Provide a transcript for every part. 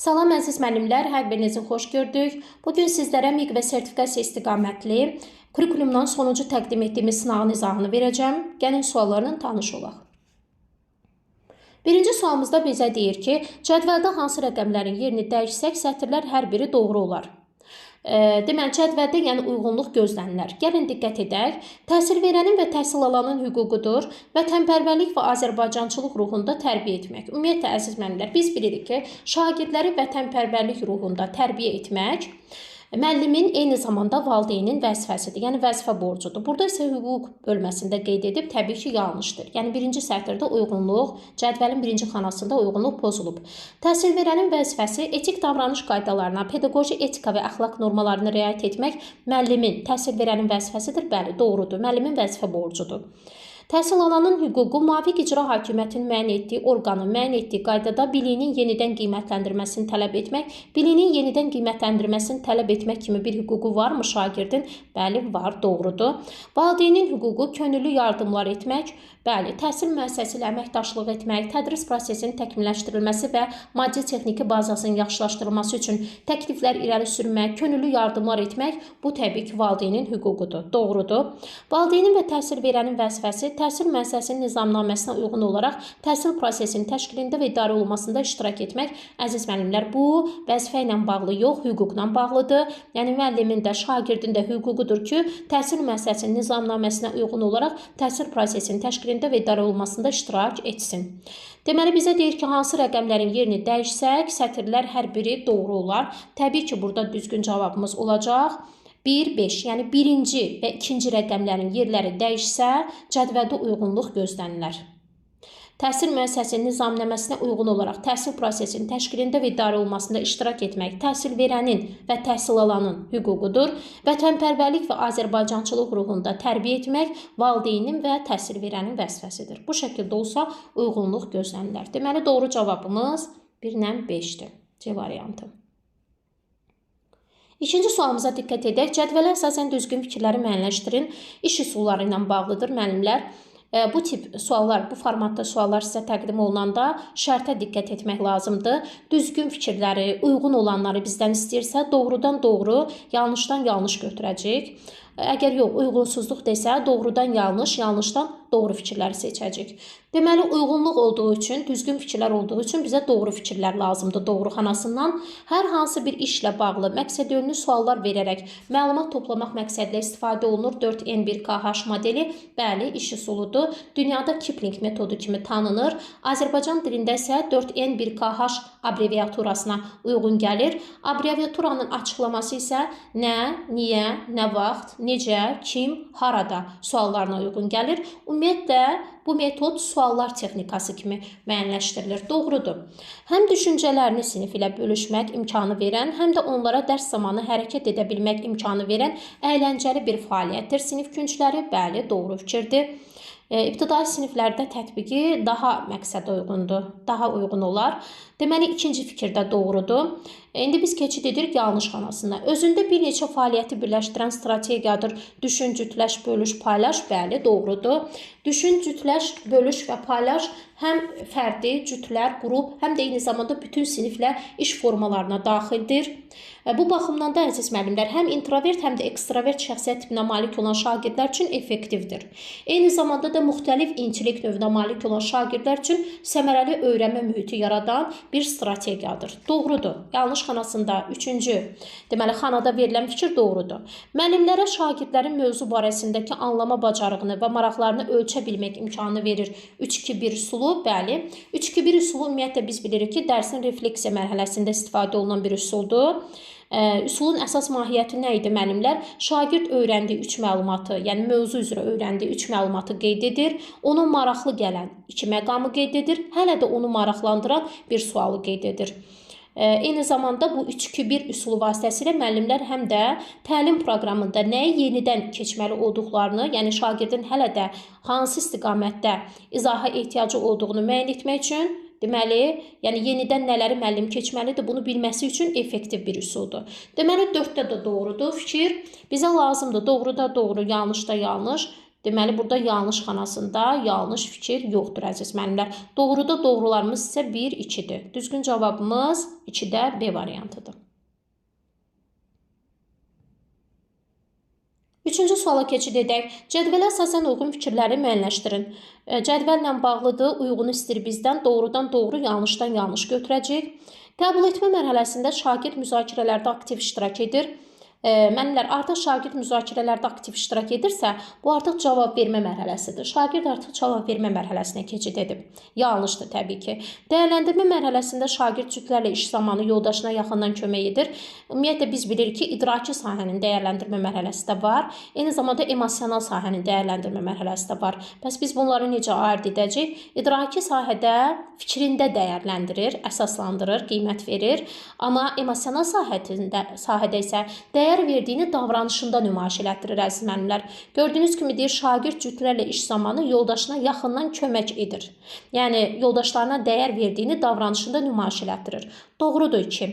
Salam əziz müəllimlər, hər birinizi xoş gördük. Bu gün sizlərə miq və sertifikasiya istiqamətli kurikulumdan sonuncu təqdim etdiyimiz sınağın izahını verəcəm. Gəlin suallarla tanış olaq. Birinci sualımızda bizə deyir ki, cədvəldə hansı rəqəmlərin yerini dəyişsək, sətirlər hər biri doğru olar. Deməli, cədvəldə yəni uyğunluq gözlənilir. Gəlin diqqət edək. Təhsil verənin və təhsil alanın hüququdur. Vətənpərvərlik və Azərbaycançılıq ruhunda tərbiyə etmək. Ümumiyyətlə əziz müəllimlər, biz bilirik ki, şagirdləri vətənpərvərlik ruhunda tərbiyə etmək Müəllimin eyni zamanda valideynin vəzifəsidir. Yəni vəzifə borcudur. Burada isə hüquq bölməsində qeyd edib təbii ki, yanlışdır. Yəni birinci sətirdə uyğunluq, cədvəlin birinci xanasında uyğunluq pozulub. Təhsil verənin vəzifəsi etik davranış qaydalarına, pedaqoji etika və əxlaq normalarına riayət etmək müəllimin, təhsil verənin vəzifəsidir. Bəli, doğrudur. Müəllimin vəzifə borcudur. Təhsil alanın hüququ müvafiq icra hakimiyyətinin müəyyən etdiyi orqanın müəyyən etdiyi qaydada biliyinin yenidən qiymətləndirməsini tələb etmək, biliyinin yenidən qiymətləndirməsini tələb etmək kimi bir hüququ varmı şagirdin? Bəli, var, doğrudur. Valideynin hüququ könüllü yardımlar etmək, Bəli, təhsil müəssisəsi ilə əməkdaşlıq etmək, tədris prosesinin təkmilləşdirilməsi və maddi-texniki bazasının yaxşılaşdırılması üçün təkliflər irəli sürmək, könüllü yardımlar etmək bu təbii ki, valideynin hüququdur. Doğrudur. Valideynin və təhsil verənin vəzifəsi təhsil müəssisəsinin nizamnaməsinə uyğun olaraq təhsil prosesinin təşkilində və idarə olunmasında iştirak etmək. Əziz müəllimlər, bu vəzifə ilə bağlı yox, hüquqla bağlıdır. Yəni müəllimin də, şagirdin də hüququdur ki, təhsil müəssisəsinin nizamnaməsinə uyğun olaraq təhsil prosesinin təşkil təşkilində və idarə olunmasında iştirak etsin. Deməli bizə deyir ki, hansı rəqəmlərin yerini dəyişsək, sətirlər hər biri doğru olar. Təbii ki, burada düzgün cavabımız olacaq. 1, 5, yəni birinci və ikinci rəqəmlərin yerləri dəyişsə, cədvəldə uyğunluq gözlənilir. Təhsil müəssisəsinin nizamnaməsinə uyğun olaraq təhsil prosesinin təşkilində və idarə olunmasında iştirak etmək təhsil verənin və təhsil alanın hüququdur. Vətənpərvərlik və Azərbaycançılıq ruhunda tərbiyə etmək valideynin və təhsil verənin vəzifəsidir. Bu şəkildə olsa uyğunluq gözlənilir. Deməli doğru cavabımız 1 ilə 5-dir. C variantı. İkinci sualımıza diqqət edək. Cədvələ əsasən düzgün fikirləri müəyyənləşdirin. İş üsulları ilə bağlıdır müəllimlər. Bu tip suallar, bu formatda suallar sizə təqdim olunanda şərtə diqqət etmək lazımdır. Düzgün fikirləri, uyğun olanları bizdən istəyirsə, doğrudan doğru, yanlışdan yanlış götürəcəyik. Əgər yox, uyğunsuzluq desə, doğrudan yanlış, yanlışdan doğru fikirləri seçəcəyik. Deməli, uyğunluq olduğu üçün, düzgün fikirlər olduğu üçün bizə doğru fikirlər lazımdır doğru xanasından. Hər hansı bir işlə bağlı məqsədyönlü suallar verərək məlumat toplamaq məqsədilə istifadə olunur 4N1KH modeli. Bəli, iş üsuludur. Dünyada Kipling metodu kimi tanınır. Azərbaycan dilində isə 4N1KH abreviaturasına uyğun gəlir. Abreviaturanın açıqlaması isə nə, niyə, nə vaxt, necə, kim, harada suallarına uyğun gəlir. Ümumiyyətlə bu metod suallar texnikası kimi müəyyənləşdirilir. Doğrudur. Həm düşüncələrini sinif ilə bölüşmək imkanı verən, həm də onlara dərs zamanı hərəkət edə bilmək imkanı verən əyləncəli bir fəaliyyətdir. Sinif küncləri bəli, doğru fikirdir. E, İbtidai siniflərdə tətbiqi daha məqsədə uyğundur, daha uyğun olar. Deməli, ikinci fikir də doğrudur. İndi biz keçid edirik yanlış xanasına. Özündə bir neçə fəaliyyəti birləşdirən strategiyadır. Düşün, cütləş, bölüş, paylaş. Bəli, doğrudur. Düşün, cütləş, bölüş və paylaş həm fərdi, cütlər, qrup, həm də eyni zamanda bütün siniflə iş formalarına daxildir. E, bu baxımdan da əziz müəllimlər, həm introvert, həm də ekstravert şəxsiyyət tipinə malik olan şagirdlər üçün effektivdir. Eyni zamanda da müxtəlif intellekt növünə malik olan şagirdlər üçün səmərəli öyrənmə mühiti yaradan bir strategiyadır. Doğrudur. Yanlış xanasında 3-cü, deməli xanada verilən fikir doğrudur. Müəllimlərə şagirdlərin mövzu barəsindəki anlama bacarığını və maraqlarını ölçə bilmək imkanı verir. 3-2-1 üsulu, bəli. 3-2-1 üsulu ümumiyyətlə biz bilirik ki, dərsin refleksiya mərhələsində istifadə olunan bir üsuldur. Üsulun əsas mahiyyəti nə idi müəllimlər? Şagird öyrəndiyi 3 məlumatı, yəni mövzu üzrə öyrəndiyi 3 məlumatı qeyd edir. Ona maraqlı gələn 2 məqamı qeyd edir. Hələ də onu maraqlandıran bir sualı qeyd edir. Eyni zamanda bu 3-2-1 üsulu vasitəsilə müəllimlər həm də təlim proqramında nəyi yenidən keçməli olduqlarını, yəni şagirdin hələ də hansı istiqamətdə izaha ehtiyacı olduğunu müəyyən etmək üçün Deməli, yəni yenidən nələri müəllim keçməlidir, bunu bilməsi üçün effektiv bir üsuldur. Deməli 4-də də doğrudur fikir. Bizə lazımdır doğruda doğru, yanlışda yanlış. Deməli, burada yanlış xanasında yanlış fikir yoxdur, əziz müəllimlər. Doğruda doğrularımız isə 1, 2-dir. Düzgün cavabımız 2-də B variantıdır. Üçüncü suala keçid edək. Cədvələ əsasən uyğun fikirləri müəyyənləşdirin. E, Cədvəllə bağlıdır, uyğunu istəyir bizdən, doğrudan doğru, yanlışdan yanlış götürəcəyik. Qəbul etmə mərhələsində şagird müzakirələrdə aktiv iştirak edir. Müəllimlər, artıq şagird müzakirələrdə aktiv iştirak edirsə, bu artıq cavab vermə mərhələsidir. Şagird artıq cavab vermə mərhələsinə keçid edib. Yanlışdır təbii ki. Dəyərləndirmə mərhələsində şagird cütlərlə iş zamanı yoldaşına yaxından kömək edir. Ümumiyyətlə biz bilirik ki, idraki sahənin dəyərləndirmə mərhələsi də var. Eyni zamanda emosional sahənin dəyərləndirmə mərhələsi də var. Bəs biz bunları necə ayırd edəcəyik? İdraki sahədə fikrində dəyərləndirir, əsaslandırır, qiymət verir. Amma emosional sahəsində sahədə isə dəyər dəyər verdiyini davranışında nümayiş elətdirir əziz müəllimlər. Gördüyünüz kimi deyir, şagird cütlərlə iş zamanı yoldaşına yaxından kömək edir. Yəni yoldaşlarına dəyər verdiyini davranışında nümayiş elətdirir. Doğrudur ki,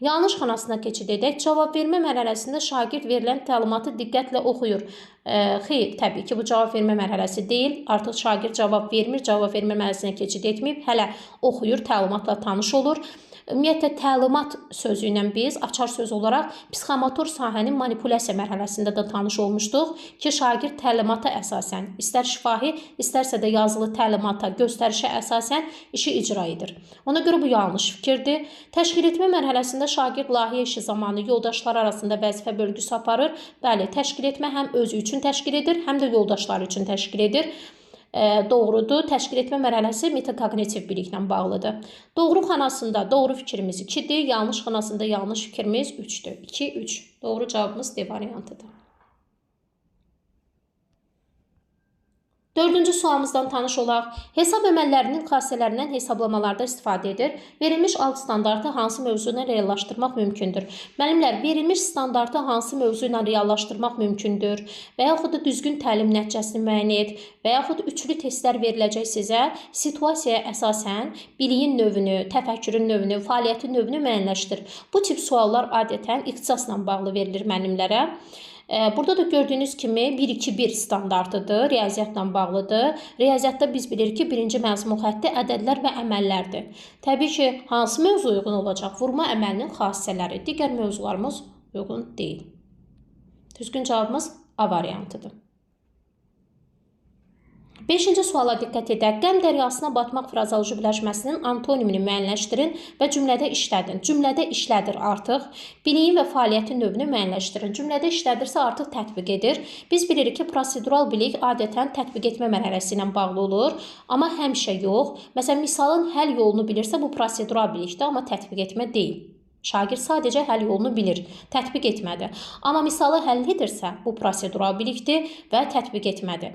yanlış xanasına keçid edək. Cavab vermə mərhələsində şagird verilən təlimatı diqqətlə oxuyur. E, xeyr, təbii ki, bu cavab vermə mərhələsi deyil. Artıq şagird cavab vermir, cavab vermə mərhələsinə keçid etməyib, hələ oxuyur, təlimatla tanış olur. Ümumiyyətlə təlimat sözü ilə biz açar söz olaraq psixomotor sahənin manipulyasiya mərhələsində də tanış olmuşduq ki, şagird təlimata əsasən, istər şifahi, istərsə də yazılı təlimata, göstərişə əsasən işi icra edir. Ona görə bu yanlış fikirdir. Təşkil etmə mərhələsində şagird layihə işi zamanı yoldaşlar arasında vəzifə bölgüsü aparır. Bəli, təşkil etmə həm özü üçün təşkil edir, həm də yoldaşları üçün təşkil edir doğrudur. Təşkil etmə mərhələsi metakognitiv biliklə bağlıdır. Doğru xanasında doğru fikrimiz 2-dir, yanlış xanasında yanlış fikrimiz 3-dür. 2 3. Doğru cavabımız D variantıdır. Dördüncü sualımızdan tanış olaq. Hesab əməllərinin xassələrindən hesablamalarda istifadə edir. Verilmiş alt standartı hansı mövzu ilə reallaşdırmaq mümkündür? Müəllimlər, verilmiş standartı hansı mövzu ilə reallaşdırmaq mümkündür? Və yaxud da düzgün təlim nəticəsini müəyyən et və yaxud üçlü testlər veriləcək sizə. Situasiyaya əsasən biliyin növünü, təfəkkürün növünü, fəaliyyətin növünü müəyyənləşdir. Bu tip suallar adətən ixtisasla bağlı verilir müəllimlərə. Burada da gördüyünüz kimi 1-2-1 standartıdır, riyaziyyatla bağlıdır. Riyaziyyatda biz bilirik ki, birinci məzmun xətti ədədlər və əməllərdir. Təbii ki, hansı mövzu uyğun olacaq? Vurma əməlinin xassələri. Digər mövzularımız uyğun deyil. Düzgün cavabımız A variantıdır. Beşinci suala diqqət edək. Qəm dəryasına batmaq frazoloji birləşməsinin antonimini müəyyənləşdirin və cümlədə işlədin. Cümlədə işlədir artıq. Biliyin və fəaliyyətin növünü müəyyənləşdirin. Cümlədə işlədirsə artıq tətbiq edir. Biz bilirik ki, prosedural bilik adətən tətbiq etmə mərhələsi ilə bağlı olur, amma həmişə yox. Məsələn, misalın həll yolunu bilirsə bu prosedural bilikdir, amma tətbiq etmə deyil. Şagird sadəcə həll yolunu bilir, tətbiq etmədi. Amma misalı həll edirsə, bu prosedural bilikdir və tətbiq etmədi.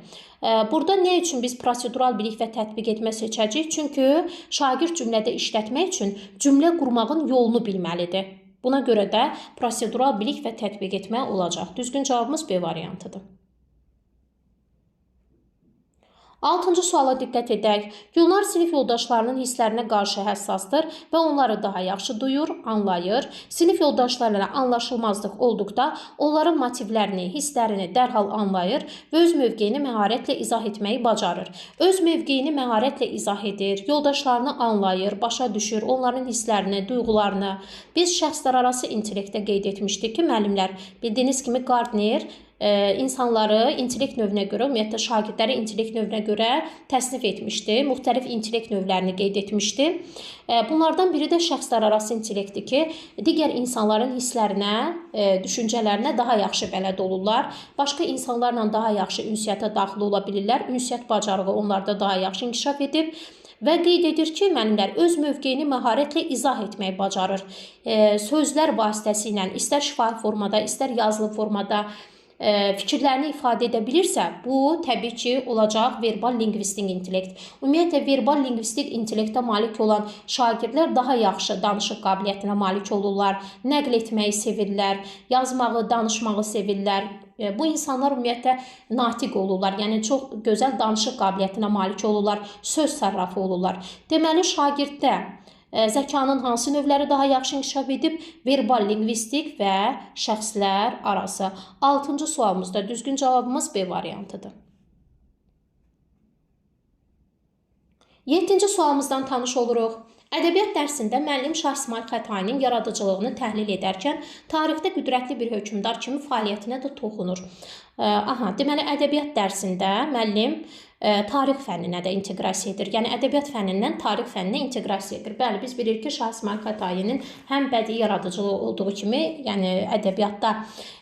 Burada nə üçün biz prosedural bilik və tətbiq etmə seçəcəyik? Çünki şagird cümlədə işlətmək üçün cümlə qurmağın yolunu bilməlidir. Buna görə də prosedural bilik və tətbiq etmə olacaq. Düzgün cavabımız B variantıdır. Altıncı suala diqqət edək. Gülnar sinif yoldaşlarının hisslərinə qarşı həssasdır və onları daha yaxşı duyur, anlayır. Sinif yoldaşları ilə anlaşılmazlıq olduqda onların motivlərini, hisslərini dərhal anlayır və öz mövqeyini məharətlə izah etməyi bacarır. Öz mövqeyini məharətlə izah edir, yoldaşlarını anlayır, başa düşür, onların hisslərini, duyğularını. Biz şəxslərarası intellektdə qeyd etmişdik ki, müəllimlər, bildiyiniz kimi Gardner insanları intellekt növünə görə, ümumiyyətlə şagirdləri intellekt növünə görə təsnif etmişdi. Müxtəlif intellekt növlərini qeyd etmişdi. Bunlardan biri də şəxslərarası intellektdir ki, digər insanların hisslərinə, düşüncələrinə daha yaxşı bələd olurlar. Başqa insanlarla daha yaxşı ünsiyyətə daxil ola bilirlər. Ünsiyyət bacarığı onlarda daha yaxşı inkişaf edib və qeyd edir ki, müəllimlər öz mövqeyini məharətlə izah etməyi bacarır. Sözlər vasitəsilə, istər şifahi formada, istər yazılı formada fikirlərini ifadə edə bilirsə, bu təbii ki, olacaq verbal lingvistik intellekt. Ümumiyyətlə verbal lingvistik intellektə malik olan şagirdlər daha yaxşı danışıq qabiliyyətinə malik olurlar, nəql etməyi sevirlər, yazmağı, danışmağı sevirlər. Bu insanlar ümumiyyətlə natiq olurlar, yəni çox gözəl danışıq qabiliyyətinə malik olurlar, söz sərrafı olurlar. Deməli, şagirddə Zəkanın hansı növləri daha yaxşı inkişaf edib? Verbal, lingvistik və şəxslər arası. 6-cı sualımızda düzgün cavabımız B variantıdır. 7-ci sualımızdan tanış oluruq. Ədəbiyyat dərsində müəllim Şah İsmail Xətainin yaradıcılığını təhlil edərkən tarixdə qüdrətli bir hökmdar kimi fəaliyyətinə də toxunur. Aha, deməli ədəbiyyat dərsində müəllim tarix fənninə də inteqrasiya edir. Yəni ədəbiyyat fənnindən tarix fənninə inteqrasiya edir. Bəli, biz bilirik ki, Şah İsmail Xətainin həm bədii yaradıcılığı olduğu kimi, yəni ədəbiyyatda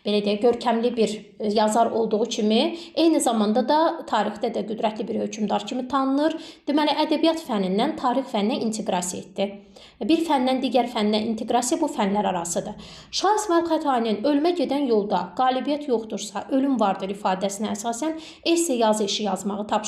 belə deyək, görkəmli bir yazar olduğu kimi, eyni zamanda da tarixdə də qüdrətli bir hökmdar kimi tanınır. Deməli, ədəbiyyat fənnindən tarix fənninə inteqrasiya etdi. Bir fəndən digər fənnə inteqrasiya bu fənlər arasıdır. Şah İsmail Xətainin ölümə gedən yolda qalibiyyət yoxdursa, ölüm vardır ifadəsinə əsasən esse yazı işi yazmağı tapşırır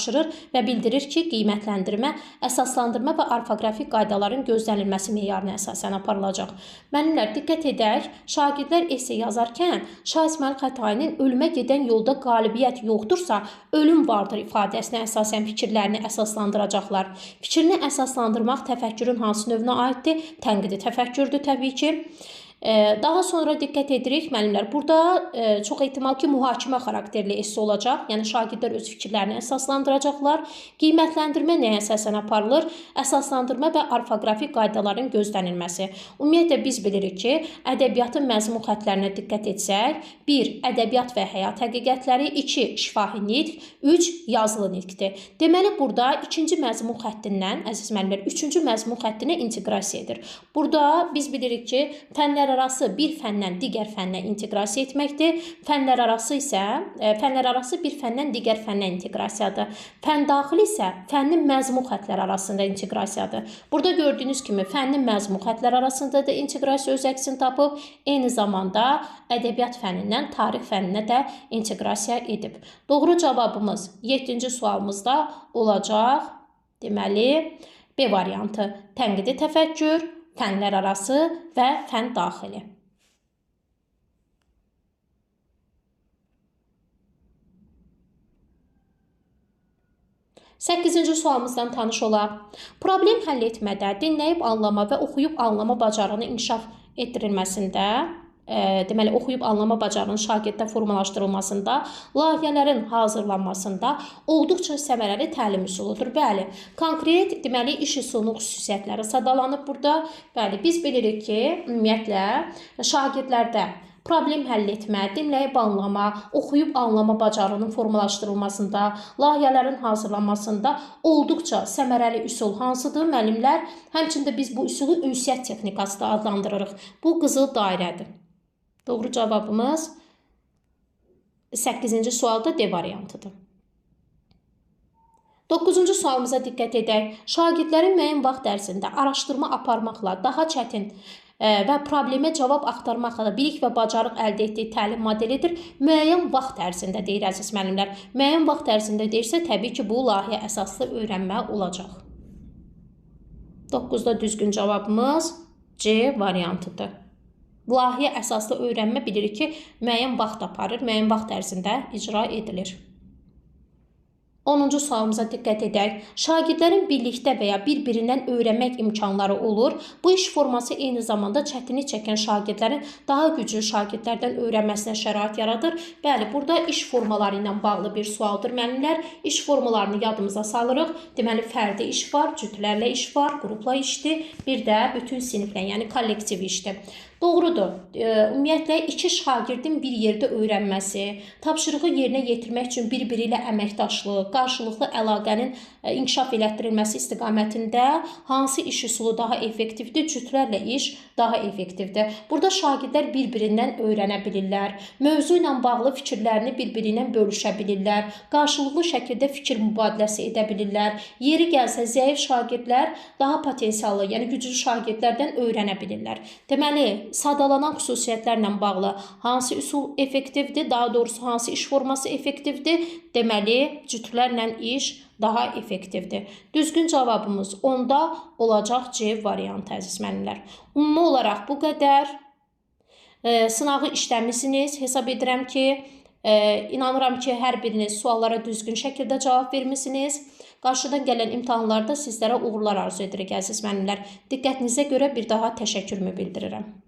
və bildirir ki, qiymətləndirmə, əsaslandırma və orfoqrafik qaydaların gözlənilməsi meyarına əsasən aparılacaq. Müəllimlər diqqət edək, şagirdlər esse yazarkən Şah İsmail Xətainin ölümə gedən yolda qalibiyyət yoxdursa, ölüm vardır ifadəsinə əsasən fikirlərini əsaslandıracaqlar. Fikrini əsaslandırmaq təfəkkürün hansı növünə aiddir? Tənqidi təfəkkürdür təbii ki. Daha sonra diqqət edirik müəllimlər. Burada e, çox ehtimal ki, mühakimə xarakterli esse olacaq. Yəni şagirdlər öz fikirlərini əsaslandıracaqlar. Qiymətləndirmə nəyə əsasən aparılır? Əsaslandırma və orfoqrafik qaydaların gözlənilməsi. Ümumiyyətlə biz bilirik ki, ədəbiyyatın məzmun xəttlərinə diqqət etsək, 1. ədəbiyyat və həyat həqiqətləri, 2. şifahi nitq, 3. yazılı nitqdir. Deməli burada ikinci məzmun xəttindən əziz müəllimlər, üçüncü məzmun xəttinə inteqrasiya edir. Burada biz bilirik ki, fənlər fənlərarası bir fəndən digər fənnə inteqrasiya etməkdir. Fənlərarası isə e, fənlərarası bir fəndən digər fənnə inteqrasiyadır. Fəndaxili isə fənnin məzmun xəttləri arasında inteqrasiyadır. Burada gördüyünüz kimi fənnin məzmun xəttləri arasında da inteqrasiya öz əksini tapıb, eyni zamanda ədəbiyyat fənnindən tarix fənninə də inteqrasiya edib. Doğru cavabımız 7-ci sualımızda olacaq. Deməli, B variantı tənqidi təfəkkür, fənlər arası və fən daxili. Səkkizinci sualımızdan tanış olaq. Problem həll etmədə dinləyib anlama və oxuyub anlama bacarığını inkişaf etdirilməsində deməli oxuyub anlama bacarığının şagirddə formalaşdırılmasında, layihələrin hazırlanmasında olduqca səmərəli təlim üsuludur. Bəli, konkret deməli iş üsulunun xüsusiyyətləri sadalanıb burada. Bəli, biz bilirik ki, ümumiyyətlə şagirdlərdə problem həll etmə, dinləyib anlama, oxuyub anlama bacarığının formalaşdırılmasında, layihələrin hazırlanmasında olduqca səmərəli üsul hansıdır? Müəllimlər, həmçində biz bu üsulu ünsiyyət texnikası da adlandırırıq. Bu qızıl dairədir. Doğru cavabımız 8-ci sualda D variantıdır. 9-cu sualımıza diqqət edək. Şagirdlərin müəyyən vaxt ərzində araşdırma aparmaqla daha çətin e, və problemə cavab axtarmaqla bilik və bacarıq əldə etdiyi təlim modelidir. Müəyyən vaxt ərzində deyir əziz müəllimlər. Müəyyən vaxt ərzində deyirsə, təbii ki, bu layihə əsaslı öyrənmə olacaq. 9-da düzgün cavabımız C variantıdır. Layihə əsaslı öyrənmə bilirik ki, müəyyən vaxt aparır, müəyyən vaxt ərzində icra edilir. 10-cu sualımıza diqqət edək. Şagirdlərin birlikdə və ya bir-birindən öyrənmək imkanları olur. Bu iş forması eyni zamanda çətinlik çəkən şagirdlərin daha güclü şagirdlərdən öyrənməsinə şərait yaradır. Bəli, burada iş formaları ilə bağlı bir sualdır müəllimlər. İş formalarını yadımıza salırıq. Deməli, fərdi iş var, cütlərlə iş var, qrupla işdir, bir də bütün siniflə, yəni kollektiv işdir. Doğrudur. Ümumiyyətlə iki şagirdin bir yerdə öyrənməsi, tapşırığı yerinə yetirmək üçün bir-biri ilə əməkdaşlıq, qarşılıqlı əlaqənin e, inkişaf elətdirilməsi istiqamətində hansı iş üsulu daha effektivdir? Cütlərlə iş daha effektivdir. Burada şagirdlər bir-birindən öyrənə bilirlər. Mövzu ilə bağlı fikirlərini bir-biri ilə bölüşə bilirlər. Qarşılıqlı şəkildə fikir mübadiləsi edə bilirlər. Yeri gəlsə zəif şagirdlər daha potensiallı, yəni güclü şagirdlərdən öyrənə bilirlər. Deməli, sadalanan xüsusiyyətlərlə bağlı hansı üsul effektivdir, daha doğrusu hansı iş forması effektivdir? Deməli, cütlərlə iş daha effektivdir. Düzgün cavabımız onda olacaq C variantı əziz müəllimlər. Ümumi olaraq bu qədər. E, sınağı işləmisiniz. Hesab edirəm ki, e, inanıram ki, hər biriniz suallara düzgün şəkildə cavab vermisiniz. Qarşıdan gələn imtahanlarda sizlərə uğurlar arzu edirik əziz müəllimlər. Diqqətinizə görə bir daha təşəkkürümü bildirirəm.